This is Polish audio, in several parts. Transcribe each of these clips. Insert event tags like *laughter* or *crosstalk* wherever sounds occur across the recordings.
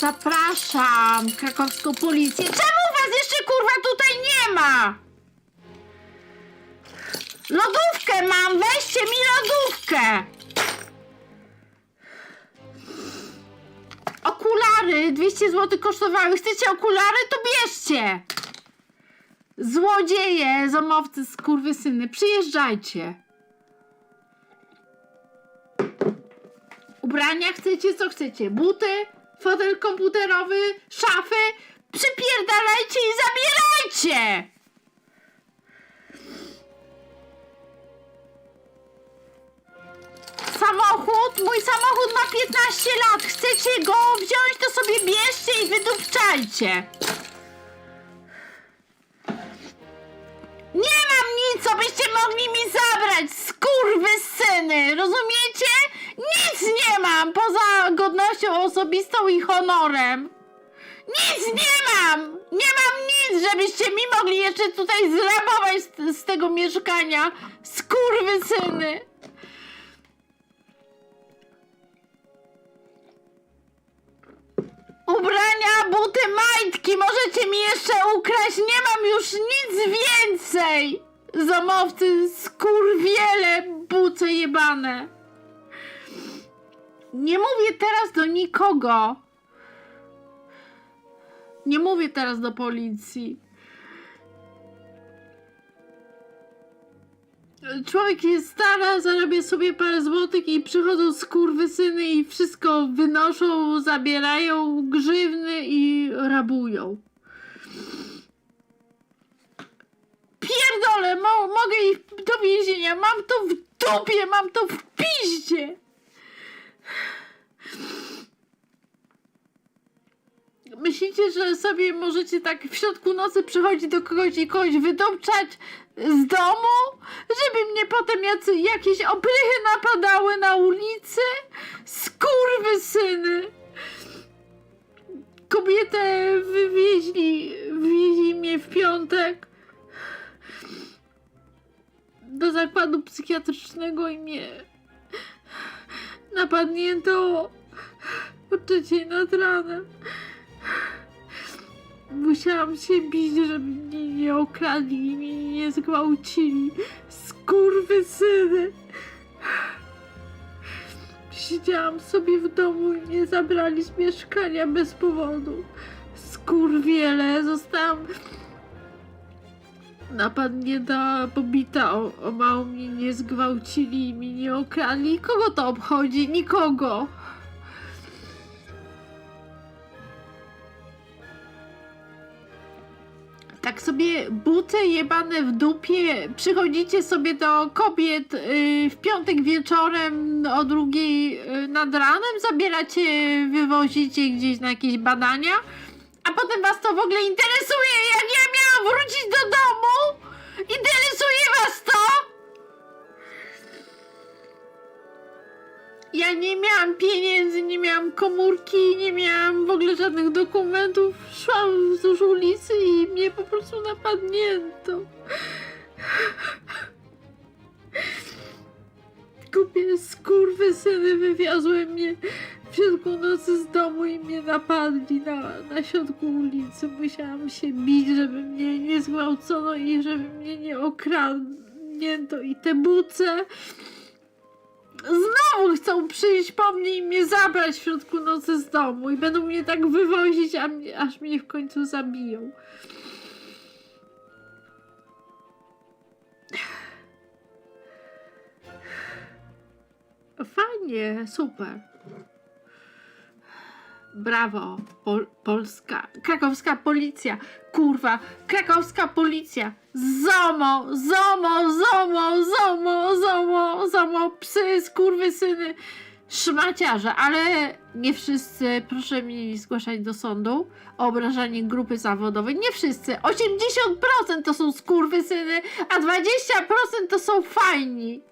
Zapraszam krakowską policję. Czemu was jeszcze kurwa tutaj nie ma? Lodówkę mam, weźcie mi lodówkę. Okulary 200 zł kosztowały. Chcecie okulary? To bierzcie. Złodzieje, zamowcy, skurwysyny, przyjeżdżajcie. Ubrania chcecie, co chcecie? Buty, fotel komputerowy, szafy? Przypierdalajcie i zabierajcie! Samochód? Mój samochód ma 15 lat. Chcecie go wziąć, to sobie bierzcie i wydupczajcie. Osobistą i honorem. Nic nie mam! Nie mam nic, żebyście mi mogli jeszcze tutaj zrabować z, z tego mieszkania, skurwysyny. Ubrania, buty, majtki, możecie mi jeszcze ukraść, nie mam już nic więcej! Zamowcy, skurwiele, buce jebane. Nie mówię teraz do nikogo. Nie mówię teraz do policji. Człowiek jest stara, zarabia sobie parę złotych i przychodzą skurwysyny i wszystko wynoszą, zabierają grzywny i rabują. Pierdolę, mo mogę ich do więzienia, mam to w dupie, mam to w piździe. Myślicie, że sobie możecie tak w środku nocy przychodzić do kogoś i kogoś wydobczać z domu? Żeby mnie potem jacy, jakieś oprychy napadały na ulicy? Skurwysyny! Kobietę wywieźli, wywieźli mnie w piątek do zakładu psychiatrycznego i mnie napadnięto o trzeciej nad ranem. Musiałam się bić, żeby mnie nie okradli i mnie nie zgwałcili. Skurwysyny! Siedziałam sobie w domu i mnie zabrali z mieszkania bez powodu. Skurwiele! Zostałam napadnięta, pobita, o, o mało mnie nie zgwałcili i mnie nie okradli. Kogo to obchodzi? Nikogo! Tak sobie buty jebane w dupie, przychodzicie sobie do kobiet y, w piątek wieczorem o drugiej y, nad ranem, zabieracie, wywozicie gdzieś na jakieś badania, a potem was to w ogóle interesuje, jak ja miałam wrócić do domu? Interesuje was to? Ja nie miałam pieniędzy, nie miałam komórki, nie miałam w ogóle żadnych dokumentów. Szłam wzdłuż ulicy i mnie po prostu napadnięto. Głupie skurwysyny wywiozły mnie w środku nocy z domu i mnie napadli na, na środku ulicy. Musiałam się bić, żeby mnie nie zgwałcono i żeby mnie nie okradnięto. I te buce znowu chcą przyjść po mnie i mnie zabrać w środku nocy z domu i będą mnie tak wywozić, a mnie, aż mnie w końcu zabiją. Fajnie, super. Brawo, Pol polska, krakowska policja, kurwa, krakowska policja, zomo, zomo, zomo, zomo, zomo, zomo, psy, skurwysyny, szmaciarze, ale nie wszyscy, proszę mi zgłaszać do sądu obrażanie grupy zawodowej, nie wszyscy, 80% to są skurwysyny, a 20% to są fajni.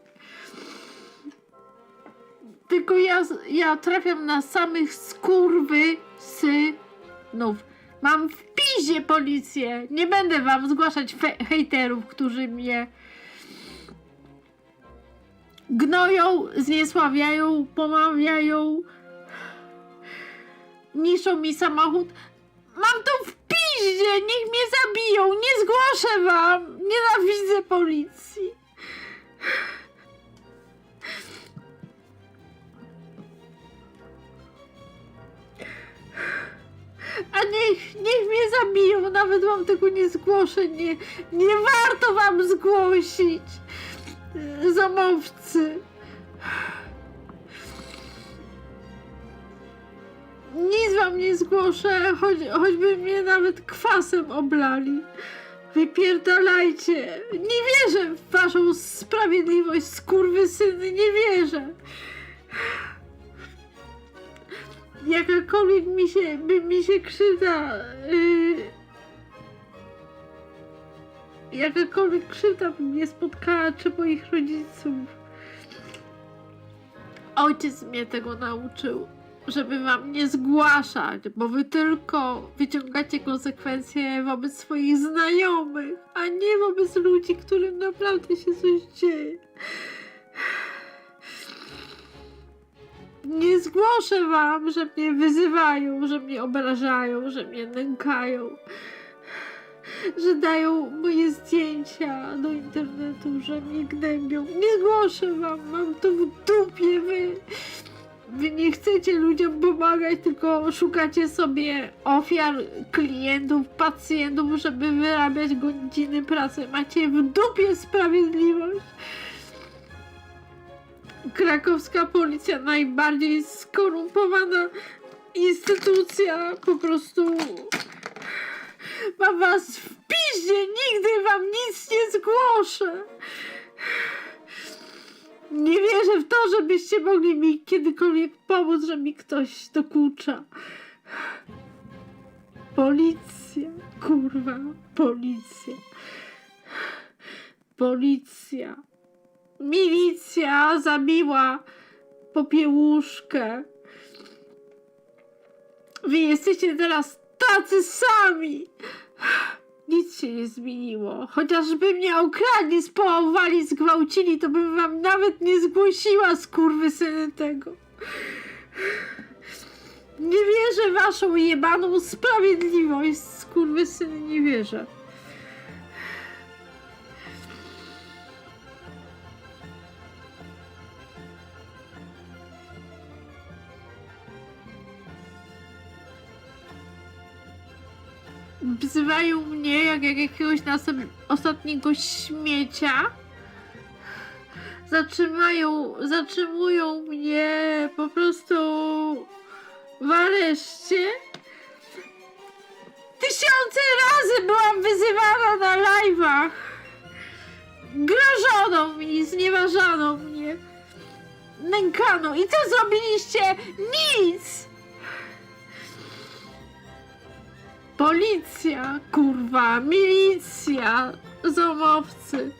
Tylko ja, ja trafiam na samych skurwy synów. Mam w pizie policję. Nie będę wam zgłaszać hejterów, którzy mnie gnoją, zniesławiają, pomawiają. niszczą mi samochód. Mam to w piździe, niech mnie zabiją, nie zgłoszę wam. Nienawidzę policji. Niech, niech mnie zabiją, nawet wam tego nie zgłoszę, nie, nie warto wam zgłosić. Zamowcy. Nic wam nie zgłoszę, choć, choćby mnie nawet kwasem oblali. Wypierdalajcie. Nie wierzę w waszą sprawiedliwość, skurwysyny, nie wierzę. Jakakolwiek mi się, by mi się krzywda... Yy, jakakolwiek krzywda by mnie spotkała, czy moich rodziców. Ojciec mnie tego nauczył, żeby wam nie zgłaszać, bo wy tylko wyciągacie konsekwencje wobec swoich znajomych, a nie wobec ludzi, którym naprawdę się coś dzieje. Nie zgłoszę wam, że mnie wyzywają, że mnie obrażają, że mnie nękają, że dają moje zdjęcia do internetu, że mnie gnębią. Nie zgłoszę wam, mam to w dupie, wy. Wy nie chcecie ludziom pomagać, tylko szukacie sobie ofiar, klientów, pacjentów, żeby wyrabiać godziny pracy. Macie w dupie sprawiedliwość. Krakowska policja najbardziej skorumpowana instytucja. Po prostu mam was w piździe. Nigdy wam nic nie zgłoszę. Nie wierzę w to, żebyście mogli mi kiedykolwiek pomóc, że mi ktoś dokucza. Policja, kurwa, policja. Policja. Milicja zabiła popiełuszkę. Wy jesteście teraz tacy sami. Nic się nie zmieniło. Chociażby mnie okradli, społowali, zgwałcili, to bym wam nawet nie zgłosiła skurwysyny tego. Nie wierzę waszą jebaną sprawiedliwość, skurwysyny, nie wierzę. Wzywają mnie jak, jak jakiegoś następ- ostatniego śmiecia. Zatrzymają, zatrzymują mnie po prostu w areszcie. Tysiące razy byłam wyzywana na live'ach. Grożono mi, znieważano mnie. Nękano. I co zrobiliście? Nic! Policja, kurwa, milicja, zomowcy.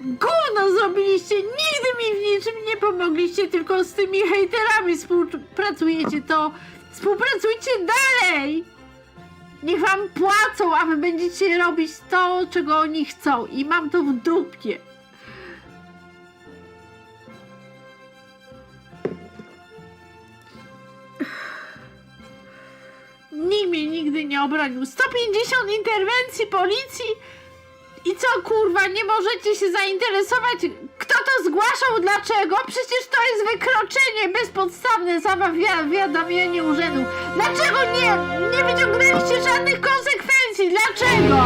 Gówno zrobiliście, nigdy mi w niczym nie pomogliście, tylko z tymi hejterami współpracujecie, to współpracujcie dalej! Niech wam płacą, a wy będziecie robić to, czego oni chcą i mam to w dupie. Nikt mnie nigdy nie obronił. 150 interwencji policji i co kurwa, nie możecie się zainteresować, kto to zgłaszał, dlaczego? Przecież to jest wykroczenie bezpodstawne zawiadamianie urzędu. Dlaczego nie, nie wyciągnęliście żadnych konsekwencji? Dlaczego?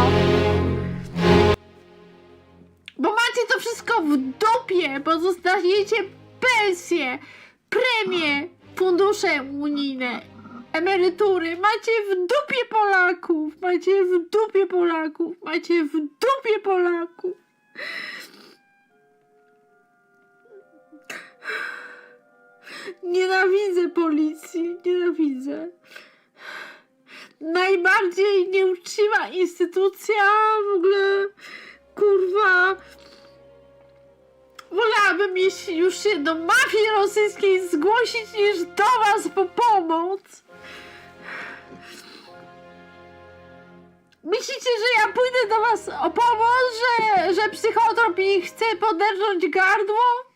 Bo macie to wszystko w dupie, bo dostajecie pensje, premie, fundusze unijne, emerytury. Macie w dupie Polaków, macie w dupie Polaków, macie w dupie Polaków. Nienawidzę policji, nienawidzę. Najbardziej nieuczciwa instytucja w ogóle, kurwa. Wolałabym jeśli już się do mafii rosyjskiej zgłosić niż do was po pomoc. Myślicie, że ja pójdę do was o pomoc, że, że psychotrop mi chce poderżnąć gardło?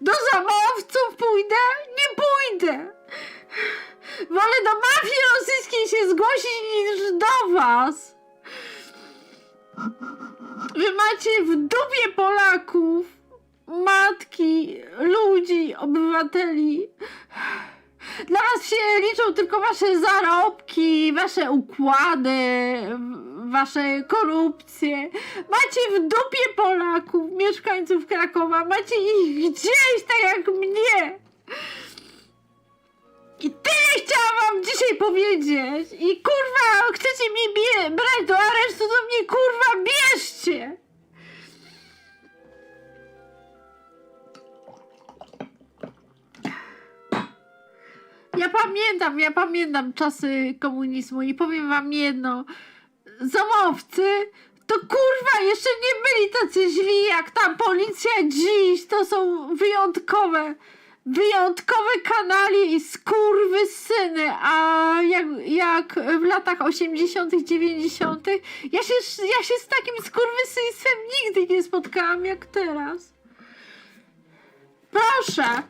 Do zamowców pójdę? Nie pójdę! Wolę do mafii rosyjskiej się zgłosić niż do was! Wy macie w dupie Polaków, matki, ludzi, obywateli. Dla was się liczą tylko wasze zarobki, wasze układy, wasze korupcje. Macie w dupie Polaków, mieszkańców Krakowa. Macie ich gdzieś, tak jak mnie. I tyle chciałam wam dzisiaj powiedzieć. I kurwa, chcecie mnie brać do aresztu, to mnie kurwa pamiętam, ja pamiętam czasy komunizmu i powiem wam jedno. Zomowcy to kurwa jeszcze nie byli tacy źli jak ta policja dziś. To są wyjątkowe, wyjątkowe kanali i skurwy syny. A jak, jak w latach 80., 90., ja się, ja się z takim skurwysyństwem nigdy nie spotkałam jak teraz. Proszę.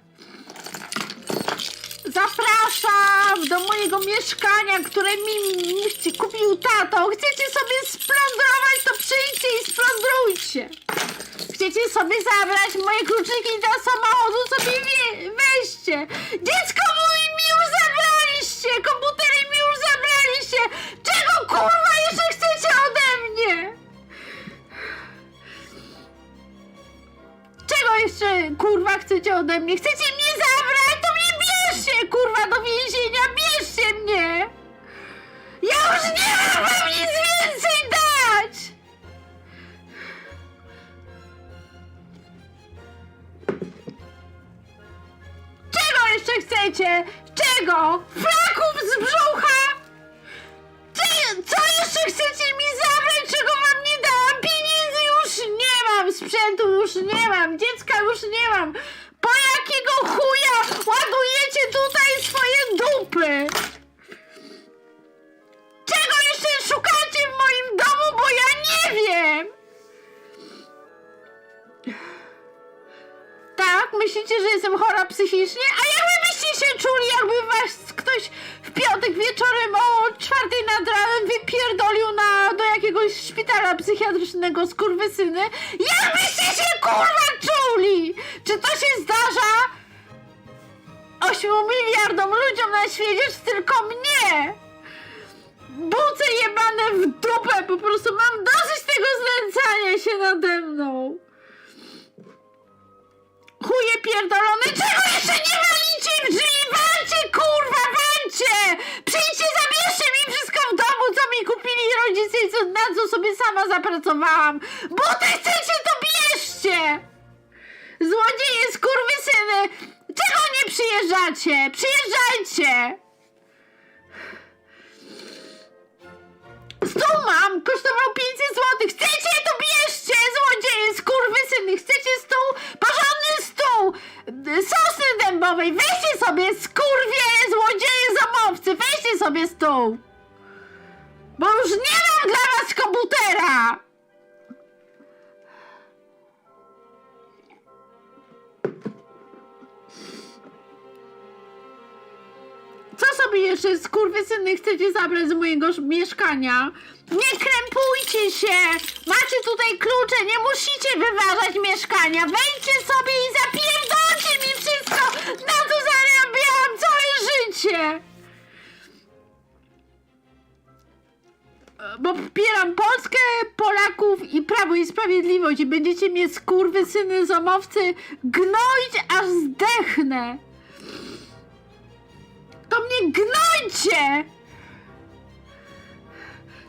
Zapraszam do mojego mieszkania, które mi mi kupił tato. Chcecie sobie splądrować, to przyjdźcie i splądrujcie. Chcecie sobie zabrać moje kluczyki do samochodu, sobie wie, weźcie. Dziecko mój mi już zabraliście, komputery mi już zabraliście. Czego kurwa jeszcze chcecie ode mnie? Czego jeszcze kurwa chcecie ode mnie? Chcecie mnie zabrać? Bierzcie kurwa do więzienia, bierzcie Myślicie, że jestem chora psychicznie? A jak wy byście się czuli, jakby was ktoś w piątek wieczorem o czwartej nad ranem wypierdolił na, do jakiegoś szpitala psychiatrycznego skurwysyny? Jak byście się kurwa czuli? Czy to się zdarza? 8 miliardom ludziom na świecie, czy tylko mnie? Buce jebane w dupę, po prostu mam dosyć tego znęcania się nade mną. Chuje pierdolone, czego jeszcze nie walicie w drzwi? Walcie, kurwa, walcie! Przyjdźcie, zabierzcie mi wszystko w domu, co mi kupili rodzice i co, na co sobie sama zapracowałam. Buty chcecie, to bierzcie! Złodzieje, skurwysyny! Czego nie przyjeżdżacie? Przyjeżdżajcie! Stół mam! Kosztował 500 zł! Chcecie, to bierzcie! Złodzieje, skurwysyny! Chcecie stół? Porządny stół! D- Sosny dębowej! Weźcie sobie, skurwie, złodzieje, zamowcy! Weźcie sobie stół! Bo już nie mam dla was komputera! Jeszcze skurwysyny chcecie zabrać z mojego mieszkania? Nie krępujcie się! Macie tutaj klucze, nie musicie wyważać mieszkania. Wejdźcie sobie i zapierdolcie mi wszystko! Na to zarabiałam całe życie! Bo popieram Polskę, Polaków i Prawo i Sprawiedliwość będziecie mnie skurwysyny zomowcy gnoić aż zdechnę! Gnojcie!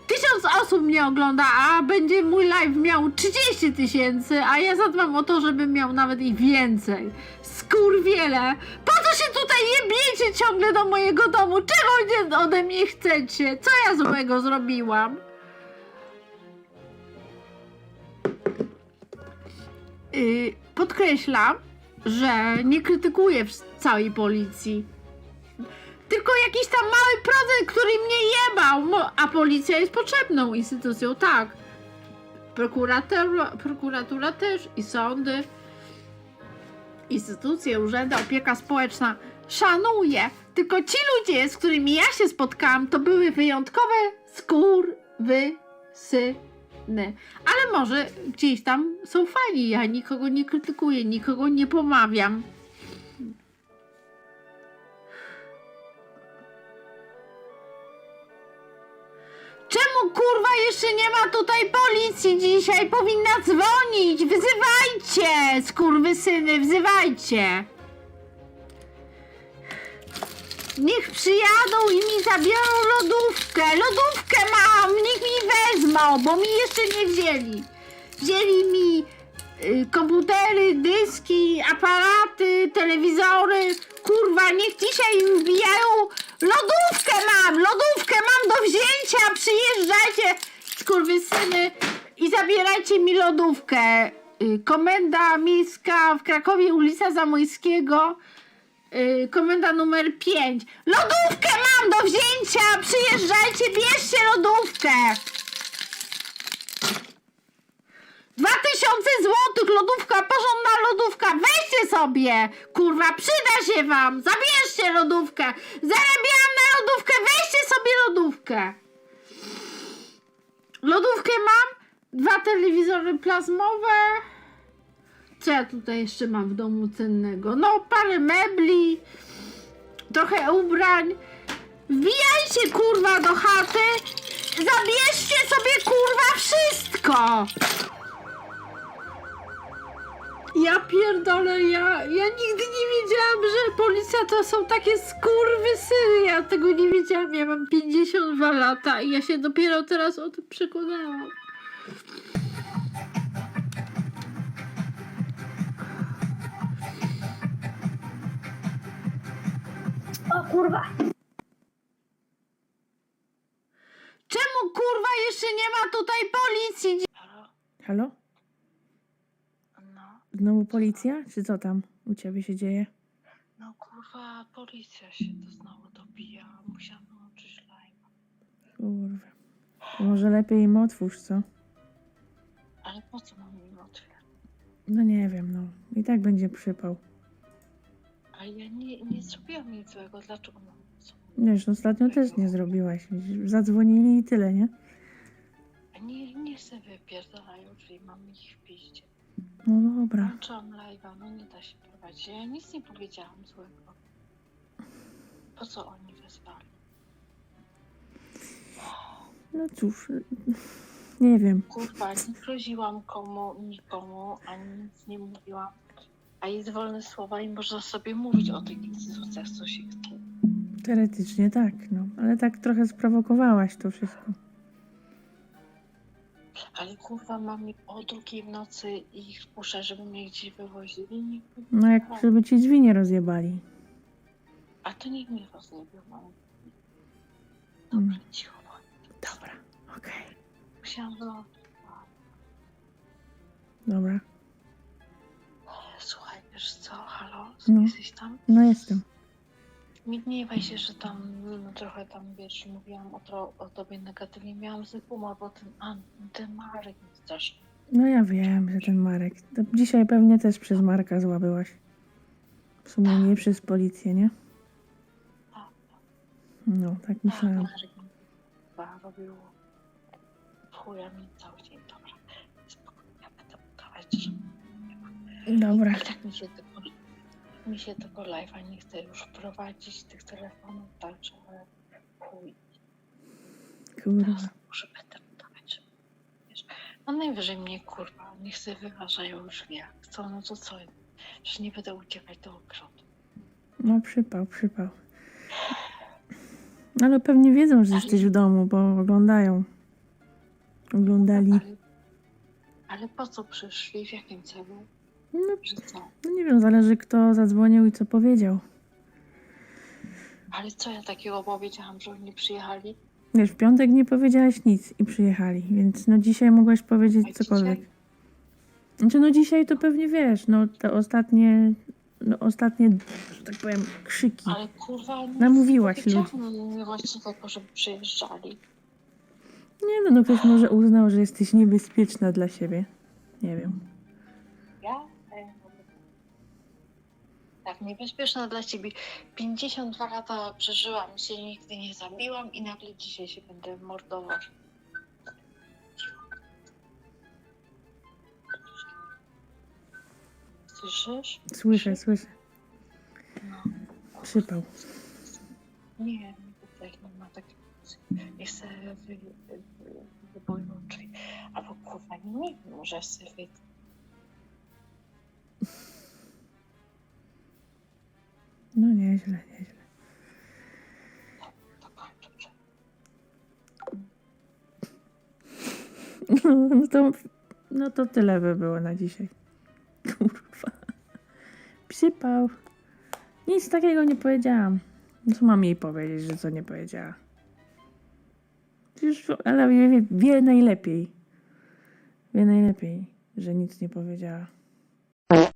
Tysiąc osób mnie ogląda, a będzie mój live miał 30 tysięcy, a ja zadbam o to, żeby miał nawet i więcej. Skurwiele! Po co się tutaj jebiecie ciągle do mojego domu? Czego nie ode mnie chcecie? Co ja złego zrobiłam? Yy, podkreślam, że nie krytykuję całej policji tylko jakiś tam mały procent, który mnie jebał, a policja jest potrzebną instytucją, tak. Prokuratura, prokuratura też i sądy, instytucje, urzędy, opieka społeczna. Szanuję, Tylko ci ludzie, z którymi ja się spotkałam, to były wyjątkowe skurwysyny. Ale może gdzieś tam są fani. Ja nikogo nie krytykuję, nikogo nie pomawiam. Kurwa jeszcze nie ma tutaj policji dzisiaj? Powinna dzwonić! Wzywajcie! Skurwysyny, wzywajcie! Niech przyjadą i mi zabiorą lodówkę! Lodówkę mam! Niech mi wezmą, bo mi jeszcze nie wzięli. Wzięli mi y, komputery, dyski, aparaty, telewizory. Kurwa, niech dzisiaj wbijają. Lodówkę mam! Lodówkę mam do wzięcia! Przyjeżdżajcie, skurwysyny, i zabierajcie mi lodówkę. Y, Komenda miejska w Krakowie, ulica Zamojskiego. Y, komenda numer 5. Lodówkę mam do wzięcia! Przyjeżdżajcie, bierzcie lodówkę! 2000 złotych lodówka, porządna lodówka, weźcie sobie! Kurwa, przyda się wam! Zabierzcie lodówkę! Zarabiałam na lodówkę, weźcie sobie lodówkę! Lodówkę mam, dwa telewizory plazmowe. Co ja tutaj jeszcze mam w domu cennego? No, parę mebli, trochę ubrań. Wbijajcie kurwa do chaty, zabierzcie sobie kurwa wszystko! Ja pierdolę, ja, ja nigdy nie wiedziałam, że policja to są takie skurwysyny. Ja tego nie wiedziałam. Ja mam 52 lata i ja się dopiero teraz o tym przekonałam. O kurwa. Czemu kurwa jeszcze nie ma tutaj policji? Halo? No, Znowu policja? Czy co tam u ciebie się dzieje? no kurwa, policja się to znowu dobija. Musiałam wyłączyć live. Kurwa. To może lepiej im otwórz, co? Ale po co mam im otwierać? No nie wiem, no. I tak będzie przypał. A ja nie, nie zrobiłam nic złego. Dlaczego mam co? Wiesz, ostatnio też nie zrobiłaś. Zadzwonili i tyle, nie? A Nie, nie chcę wypierdalają drzwi, mam ich w piździe. No dobra. Włączyłam live'a, no nie da się prowadzić. Ja nic nie powiedziałam złego. Po co oni wezwali? No cóż, nie wiem. Kurwa, nie groziłam komu, nikomu, ani nic nie mówiłam. A jest wolne słowa i można sobie mówić o tych instytucjach, co się chce. Teoretycznie tak, no. Ale tak trochę sprowokowałaś to wszystko. Ale kurwa, mam o drugiej w nocy i ich puszczę, żeby mnie gdzieś wywozili. Nikt No jak żeby ci drzwi nie rozjebali. A to niech mnie rozjebią. mam. Dobra, Mm. cicho. Dobra, okej. Musiałam wyłączyć. Dobra. Słuchaj, wiesz co, halo? No. Jesteś tam? No jestem. Nie gniewaj się, że tam no, trochę tam, wiesz, mówiłam o, tro, o tobie negatywnie. Miałam zły humor, bo ten, a, ten Marek mi strasznie. No ja wiem, że ten Marek. To dzisiaj pewnie też przez Marka zła byłaś. W sumie nie przez policję, nie? A, No, tak a, myślałam. Marek mi chyba robił chuja mi cały dzień. Dobra, spokojnie, ja będę udawać, że Dobra. I tak mi się mi się tego live'a nie chce już prowadzić, tych telefonów, także chuj. Kurwa. Teraz muszę że wiesz, no najwyżej mnie kurwa, nie chcę wyważają już wie, jak chcą, no to co, że nie będę uciekać do ogrodu. No przypał, przypał. Ale pewnie wiedzą, że jesteś w domu, bo oglądają. Oglądali. Ale, ale po co przyszli, w jakim celu, No, że co? no nie wiem, zależy kto zadzwonił i co powiedział. Ale co ja takiego powiedziałam, że oni przyjechali? Wiesz, w piątek nie powiedziałaś nic i przyjechali, więc no dzisiaj mogłaś A powiedzieć cokolwiek. dzisiaj? Znaczy no dzisiaj to pewnie wiesz, no te ostatnie, no ostatnie, że tak powiem, krzyki. Ale kurwa, nic Namówiłaś nie powiedziałam mi właśnie tego, żeby przyjeżdżali. Nie no, no ktoś może uznał, że jesteś niebezpieczna dla siebie. Nie wiem. Tak, niebezpieczna dla ciebie. 52 lata przeżyłam, się nigdy nie zabiłam i nagle dzisiaj się będę mordować. Słyszysz? Słyszę, słyszę. No. Przypał. Nie, nie tutaj nie ma takiej se wy, wy, wyłączyć. Albo kurwa, nie może wy... No nieźle, nieźle. *laughs* No, to, no to tyle by było na dzisiaj. *laughs* Kurwa. Przypał. Nic takiego nie powiedziałam. No Co mam jej powiedzieć, że co nie powiedziała? Przecież ale wie, wie, wie najlepiej. Wie najlepiej, że nic nie powiedziała.